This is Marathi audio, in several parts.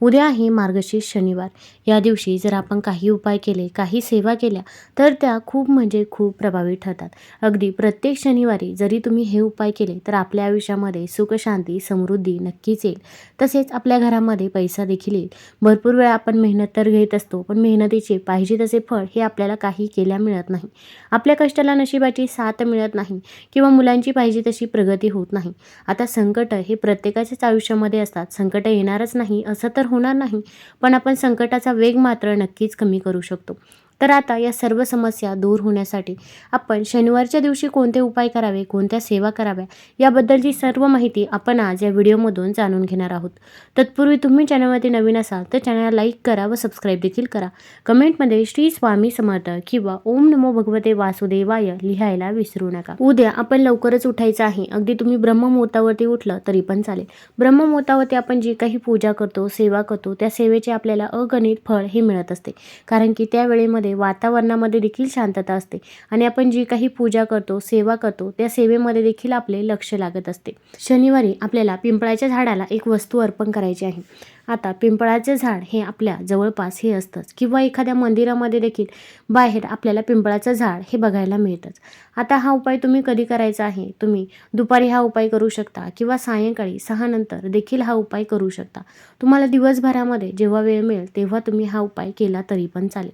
उद्या आहे मार्गशीर्ष शनिवार. या दिवशी जर आपण काही उपाय केले काही सेवा केल्या तर त्या खूप म्हणजे खूप प्रभावी ठरतात. अगदी प्रत्येक शनिवारी जरी तुम्ही हे उपाय केले तर आपल्या आयुष्यामध्ये सुखशांती समृद्धी नक्कीच येईल. तसेच आपल्या घरामध्ये पैसा देखील येईल. भरपूर वेळा आपण मेहनत तर घेत असतो पण मेहनतीचे पाहिजे तसे फळ हे आपल्याला काही केल्या मिळत नाही. आपल्या कष्टाला नशिबाची साथ मिळत नाही किंवा मुलांची पाहिजे तशी प्रगती होत नाही. आता संकट हे प्रत्येकाच्याच आयुष्यामध्ये असतात. संकट येणारच नाही असं तर होणार नाही. पण आपण संकटाचा वेग मात्र नक्कीच कमी करू शकतो. तर आता या सर्व समस्या दूर होण्यासाठी आपण शनिवारच्या दिवशी कोणते उपाय करावे कोणत्या सेवा कराव्या याबद्दलची सर्व माहिती आपण आज या व्हिडिओमधून जाणून घेणार आहोत. तत्पूर्वी तुम्ही चॅनलमध्ये नवीन असाल तर चॅनलला लाईक करा व सबस्क्राईब देखील करा. कमेंटमध्ये श्री स्वामी समर्थ किंवा ओम नमो भगवते वासुदेवाय लिहायला विसरू नका. उद्या आपण लवकरच उठायचं आहे. अगदी तुम्ही ब्रह्ममुहूर्तावरती उठलं तरी पण चालेल. ब्रह्ममुहूर्तावरती आपण जी काही पूजा करतो सेवा करतो त्या सेवेचे आपल्याला अगणित फळ हे मिळत असते. कारण की त्या वेळेमध्ये वातावरणामध्ये देखील शांतता असते. आणि आपण जी काही पूजा करतो सेवा करतो त्या सेवेमध्ये देखील आपले लक्ष लागत असते. शनिवारी आपल्याला पिंपळाच्या झाडाला एक वस्तू अर्पण करायची आहे. आता पिंपळाचे झाड हे आपल्या जवळपास हे असतंच. किंवा एखाद्या मंदिरामध्ये देखील बाहेर आपल्याला पिंपळाचं झाड हे बघायला मिळतंच. आता हा उपाय तुम्ही कधी करायचा आहे? तुम्ही दुपारी हा उपाय करू शकता किंवा सायंकाळी सहा नंतर देखील हा उपाय करू शकता. तुम्हाला दिवसभरामध्ये जेव्हा वेळ मिळेल तेव्हा तुम्ही हा उपाय केला तरी पण चालेल.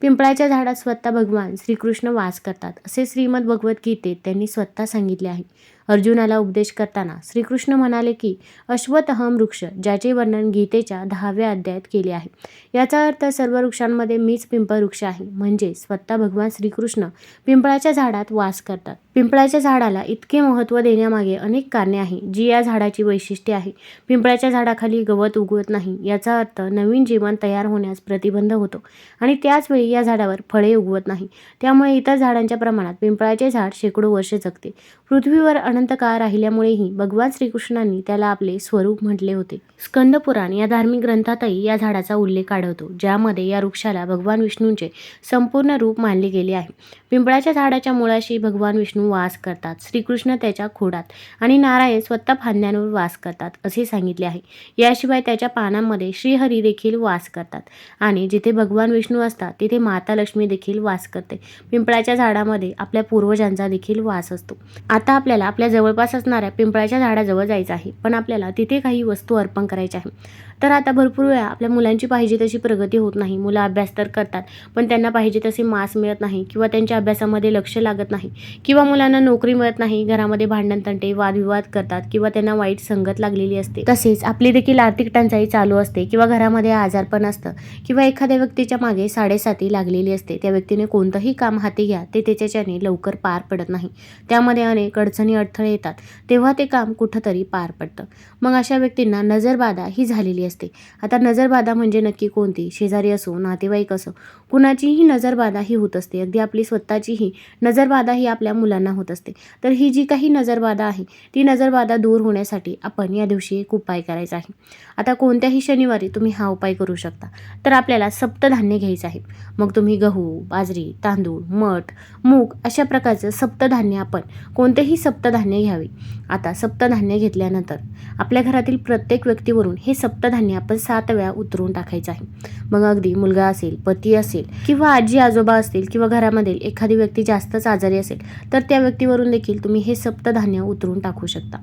पिंपळाच्या झाडात स्वतः भगवान श्रीकृष्ण वास करतात. असे श्रीमद भगवद्गीतेत त्यांनी स्वतः सांगितले आहे. अर्जुनाला उपदेश करताना श्रीकृष्ण म्हणाले की अश्वतहम वृक्ष ज्याचे वर्णन गीतेच्या दहाव्या अध्यायात केले आहे. याचा अर्थ सर्व वृक्षांमध्ये मीच पिंपळ वृक्ष आहे. म्हणजे स्वतः भगवान श्रीकृष्ण पिंपळाच्या झाडात वास करतात. पिंपळाच्या झाडाला इतके महत्त्व देण्यामागे अनेक कारणे आहे जी या झाडाची वैशिष्ट्ये आहे पिंपळाच्या झाडाखाली गवत उगवत नाही याचा अर्थ नवीन जीवन तयार होण्यास प्रतिबंध होतो आणि त्याचवेळी या झाडावर फळे उगवत नाही. त्यामुळे इतर झाडांच्या प्रमाणात पिंपळाचे झाड शेकडो वर्ष जगते. पृथ्वीवर अन अनंत काळ राहिल्यामुळेही भगवान श्रीकृष्णांनी त्याला आपले स्वरूप म्हटले होते. स्कंदपुराण या धार्मिक ग्रंथातही या झाडाचा उल्लेख आढळतो ज्यामध्ये या वृक्षाला भगवान विष्णूंचे संपूर्ण रूप मानले गेले आहे. पिंपळाच्या झाडाच्या मुळाशी भगवान विष्णू वास करतात श्रीकृष्ण त्याच्या खोडात आणि नारायण स्वतः फांद्यांवर वास करतात असे सांगितले आहे. याशिवाय त्याच्या पानांमध्ये श्रीहरी देखील वास करतात आणि जिथे भगवान विष्णू असतात तिथे माता लक्ष्मी देखील वास करते. पिंपळाच्या झाडामध्ये आपल्या पूर्वजांचा देखील वास असतो. आता आपल्याला आपल्या जवळपास असणाऱ्या पिंपळाच्या झाडाजवळ जायचं आहे. पण आपल्याला तिथे काही वस्तू अर्पण करायच्या आहे. तर आता भरपूर वेळा आपल्या मुलांची पाहिजे तशी प्रगती होत नाही. मुलं अभ्यास तर करतात पण त्यांना पाहिजे तसे मास मिळत नाही किंवा त्यांच्या अभ्यासामध्ये लक्ष लागत नाही किंवा मुलांना नोकरी मिळत नाही घरामध्ये भांडण तंटे वादविवाद करतात किंवा त्यांना वाईट संगत लागलेली असते. तसेच आपली देखील आर्थिक टंचाई चालू असते किंवा घरामध्ये आजारपण असतं किंवा एखाद्या व्यक्तीच्या मागे साडेसाती लागलेली असते. त्या व्यक्तीने कोणतंही काम हाती घ्या ते त्याच्याने लवकर पार पडत नाही. त्यामध्ये अनेक अडचणी अडथळे येतात तेव्हा ते काम कुठंतरी पार पडतं. मग अशा व्यक्तींना नजरबाधा ही झालेली असते. आता नजरबाधा म्हणजे नक्की कोणती? शेजारी असो नातेवाईक असो कुणाचीही नजरबाधा ही होत असते. अगदी आपली स्वतःचीही नजरबाधा ही आपल्या मुलांना होत असते. तर ही जी काही नजरबाधा आहे ती नजरबाधा दूर होण्यासाठी आपण या दिवशी एक उपाय करायचा आहे. आता कोणत्याही शनिवारी तुम्ही हा उपाय करू शकता. तर आपल्याला सप्तधान्य घ्यायचं आहे. मग तुम्ही गहू बाजरी तांदूळ मठ मूग अशा प्रकारचं सप्तधान्य आपण कोणतेही सप्तधान्य घ्यावे. आता सप्तधान्य घेतल्यानंतर आपल्या घरातील प्रत्येक व्यक्तीवरून हे सप्तधान्य आपण सात वेळा उतरून टाकायचं आहे. मग अगदी मुलगा असेल पती असेल किंवा आजी आजोबा असतील किंवा घरामध्ये एखादी व्यक्ती जास्तच आजारी असेल तर त्या व्यक्तीवरून देखील तुम्ही हे सप्तधान्य उतरून टाकू शकता.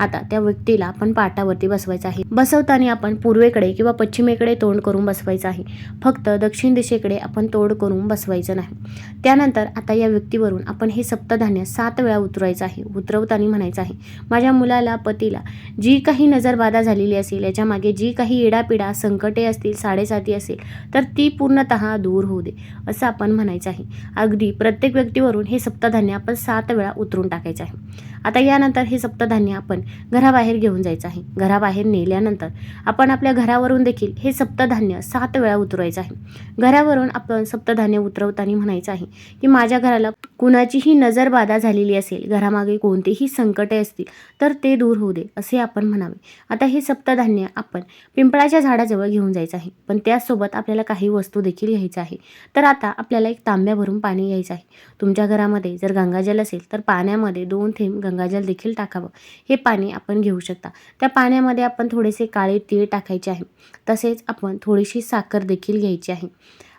आता त्या व्यक्तीला आपण पाटावरती बसवायचं आहे. बसवताना आपण पूर्वेकडे किंवा पश्चिमेकडे तोंड करून बसवायचं आहे. फक्त दक्षिण दिशेकडे आपण तोंड करून बसवायचं नाही. त्यानंतर आता या व्यक्तीवरून आपण हे सप्तधान्य सात वेळा उतरवायचं आहे. फिरवताना म्हणायचं आहे. माझ्या मुलाला पतीला जी काही नजरबाधा झालेली असेल याच्या मागे जी काही इडापिडा संकटे असतील साडेसाती असेल तर ती पूर्णतः दूर होऊ दे असं आपण म्हणायचं आहे. अगदी प्रत्येक व्यक्तीवरून हे सप्तधान्य आपण सात वेळा उतरून टाकायचं आहे. आता यानंतर हे सप्तधान्य आपण घराबाहेर घेऊन जायचं आहे. घराबाहेर नेल्यानंतर आपण आपल्या घरावरून देखील हे सप्तधान्य सात वेळा उतरवायचं आहे. घरावरून आपण सप्तधान्य उतरवताना म्हणायचं आहे की माझ्या घराला कुणाचीही नजरबाधा झालेली असेल घरामागे कोणतेही संकटे असतील तर ते दूर होऊ दे असे आपण म्हणावे. आता हे सप्तधान्य आपण पिंपळाच्या झाडाजवळ घेऊन जायचं आहे. पण त्याचसोबत आपल्याला काही वस्तू देखील घ्यायचं आहे. तर आता आपल्याला एक तांब्या भरून पाणी घ्यायचं आहे. तुमच्या घरामध्ये जर गंगाजल असेल तर पाण्यामध्ये दोन थेंब गंगाजल देखील टाकावं. हे पाणी आपण घेऊ शकता. त्या पाण्यामध्ये आपण थोडेसे काळे तीळ टाकायचे आहे. तसेच आपण थोडीशी साखर देखील घ्यायची आहे.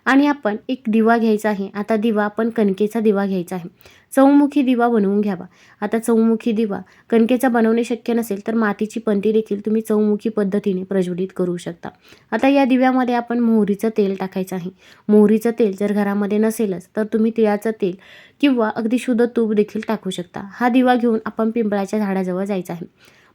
आणि आपण एक दिवा घ्यायचा आहे. आता दिवा आपण कणकेचा दिवा घ्यायचा आहे. चौमुखी दिवा बनवून घ्यावा. आता चौमुखी दिवा कणकेचा बनवणे शक्य नसेल तर मातीची पंती देखील तुम्ही चौमुखी पद्धतीने प्रज्वलित करू शकता. आता या दिव्यामध्ये आपण मोहरीचं तेल टाकायचं आहे. मोहरीचं तेल जर घरामध्ये नसेलच तर तुम्ही तिळाचं तेल किंवा अगदी शुद्ध तूप देखील टाकू शकता. हा दिवा घेऊन आपण पिंपळाच्या झाडाजवळ जायचं आहे.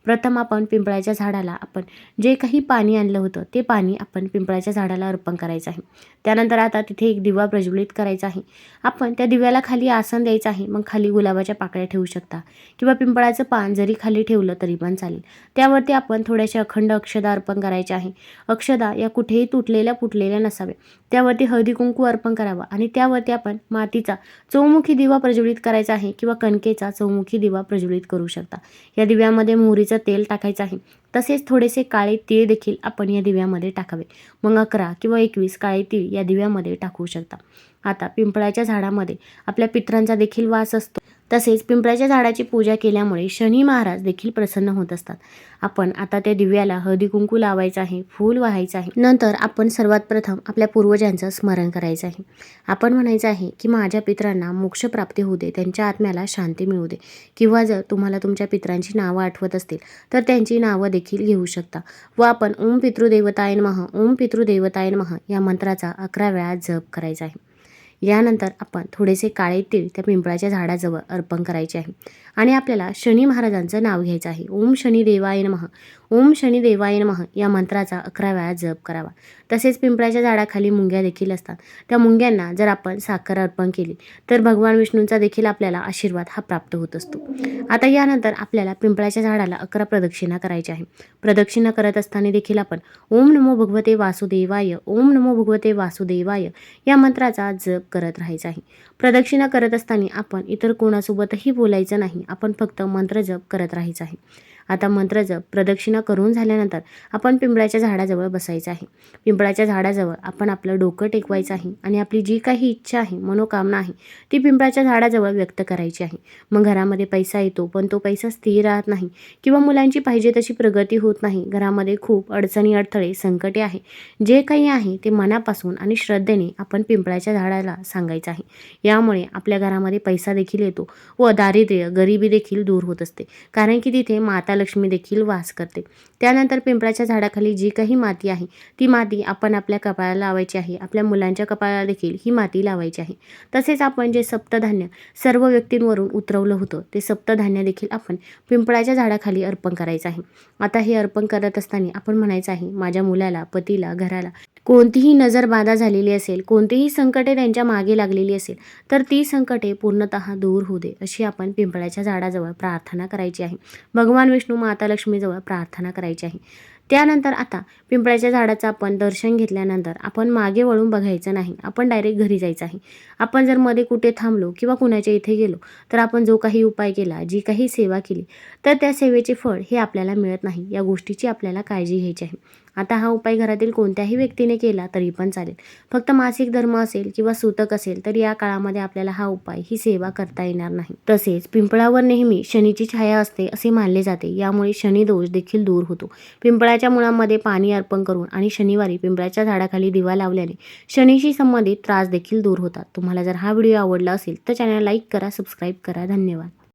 प्रथम आपण पिंपळाच्या झाडाला आपण जे काही पाणी आणलं होतं ते पाणी आपण पिंपळाच्या झाडाला अर्पण करायचं आहे. त्यानंतर आता तिथे एक दिवा प्रज्वलित करायचा आहे. आपण त्या दिव्याला खाली आसन द्यायचं आहे. मग खाली गुलाबाच्या पाकळ्या ठेवू शकता. किंवा पिंपळाचं पान जरी खाली ठेवलं तरी पण चालेल. त्यावरती आपण थोड्याशा अखंड अक्षदा अर्पण करायचे आहे. अक्षदा या कुठेही तुटलेल्या फुटलेल्या नसाव्या. त्यावरती हळदी कुंकू अर्पण करावा. आणि त्यावरती आपण मातीचा चौमुखी दिवा प्रज्वलित करायचा आहे. किंवा कणकेचा चौमुखी दिवा प्रज्वलित करू शकता. या दिव्यामध्ये मोहरीचं तेल टाकायचं आहे. तसेच थोडेसे काळे तीळ देखील आपण या दिव्यामध्ये टाकावे. मग अकरा किंवा एकवीस काळे तीळ या दिव्यामध्ये टाकू शकता. आता पिंपळाच्या झाडामध्ये आपल्या पित्रांचा देखील वास असतो. तसेच पिंपळाच्या झाडाची पूजा केल्यामुळे शनी महाराज देखील प्रसन्न होत असतात. आपण आता त्या दिव्याला हळदी कुंकू लावायचं आहे फूल व्हायचं आहे. नंतर आपण सर्वात प्रथम आपल्या पूर्वजांचं स्मरण करायचं आहे. आपण म्हणायचं आहे की माझ्या पित्रांना मोक्षप्राप्ती होऊ दे त्यांच्या आत्म्याला शांती मिळू दे. किंवा जर तुम्हाला तुमच्या पित्रांची नावं आठवत असतील तर त्यांची नावं देखील घेऊ शकता. व आपण ओम पितृदेवताय महा ओम पितृदेवताय महा या मंत्राचा अकरा वेळा जप करायचा आहे. यानंतर आपण थोडेसे काळे तीळ त्या पिंपळाच्या झाडाजवळ अर्पण करायचे आहे. आणि आपल्याला शनी महाराजांचं नाव घ्यायचं आहे. ओम शनी देवाय नमः. ओम शनी देवाय नमः या मंत्राचा अकरा वेळा जप करावा. तसेच पिंपळाच्या झाडाखाली मुंग्या देखील असतात. त्या मुंग्यांना जर आपण साखर अर्पण केली तर भगवान विष्णूंचा देखील आपल्याला आशीर्वाद हा प्राप्त होत असतो. आता यानंतर आपल्याला पिंपळाच्या झाडाला अकरा प्रदक्षिणा करायची आहे प्रदक्षिणा करत असताना देखील आपण ओम नमो भगवते वासुदेवाय ओम नमो भगवते वासुदेवाय या मंत्राचा जप करत राहायचा आहे. प्रदक्षिणा करत असताना आपण इतर कोणासोबतही बोलायचं नाही. आपण फक्त मंत्र जप करत राहायचं आहे. आता मंत्र जप प्रदक्षिणा करून झाल्यानंतर आपण पिंपळाच्या झाडाजवळ बसायचं आहे. पिंपळाच्या झाडाजवळ आपण आपलं डोकं टेकवायचं आहे आणि आपली जी काही इच्छा आहे मनोकामना आहे ती पिंपळाच्या झाडाजवळ व्यक्त करायची आहे. मग घरामध्ये पैसा येतो पण तो पैसा स्थिर राहत नाही किंवा मुलांची पाहिजे तशी प्रगती होत नाही. घरामध्ये खूप अडचणी अडथळे संकटे आहे. जे काही आहे ते मनापासून आणि श्रद्धेने आपण पिंपळाच्या झाडाला सांगायचं आहे. यामुळे आपल्या घरामध्ये पैसा देखील येतो व दारिद्र्य गरिबी देखील दूर होत असते. कारण की तिथे माता लक्ष्मी देखील वास करते. त्यानंतर पिंपळाच्या झाडाखाली जी काही माती आहे ती माती आपण आपल्या कपाळाला लावायची आहे. आपल्या मुलांच्या कपाळाला देखील ही माती लावायची आहे. तसेच आपण जे सप्तधान्य सर्व व्यक्तींवरून उतरवलं होतं ते सप्तधान्य देखील आपण पिंपळाच्या झाडाखाली अर्पण करायचं आहे. आता हे अर्पण करत असताना आपण म्हणायचं आहे माझ्या मुलाला पतीला घराला कोणतीही नजरबाधा झालेली असेल कोणतीही संकटे त्यांच्या मागे लागलेली असेल तर ती संकटे पूर्णतः दूर होऊ दे अशी आपण पिंपळाच्या झाडाजवळ प्रार्थना करायची आहे. भगवान विष्णू माता लक्ष्मीजवळ प्रार्थना करायची आहे. त्यानंतर आता पिंपळाच्या झाडाचं आपण दर्शन घेतल्यानंतर आपण मागे वळून बघायचं नाही आपण डायरेक्ट घरी जायचं आहे. आपण जर मध्ये कुठे थांबलो किंवा कुणाच्या इथे गेलो तर आपण जो काही उपाय केला जी काही सेवा केली तर त्या सेवेचे फळ हे आपल्याला मिळत नाही. या गोष्टीची आपल्याला काळजी घ्यायची आहे. आता हा उपाय घरातील कोणत्याही व्यक्तीने केला तरी पण चालेल. फक्त मासिक धर्म असेल किंवा सूतक असेल तर या काळामध्ये आपल्याला हा उपाय ही सेवा करता येणार नाही. तसेच पिंपळावर नेहमी शनीची छाया असते असे मानले जाते. यामुळे शनी दोष देखील दूर होतो. पिंपळाच्या मुळांमध्ये पाणी अर्पण करून आणि शनिवारी पिंपळाच्या झाडाखाली दिवा लावल्याने शनीशी संबंधित त्रास देखील दूर होतात. तुम्हाला जर हा व्हिडिओ आवडला असेल तर चॅनल लाईक करा सबस्क्राईब करा. धन्यवाद.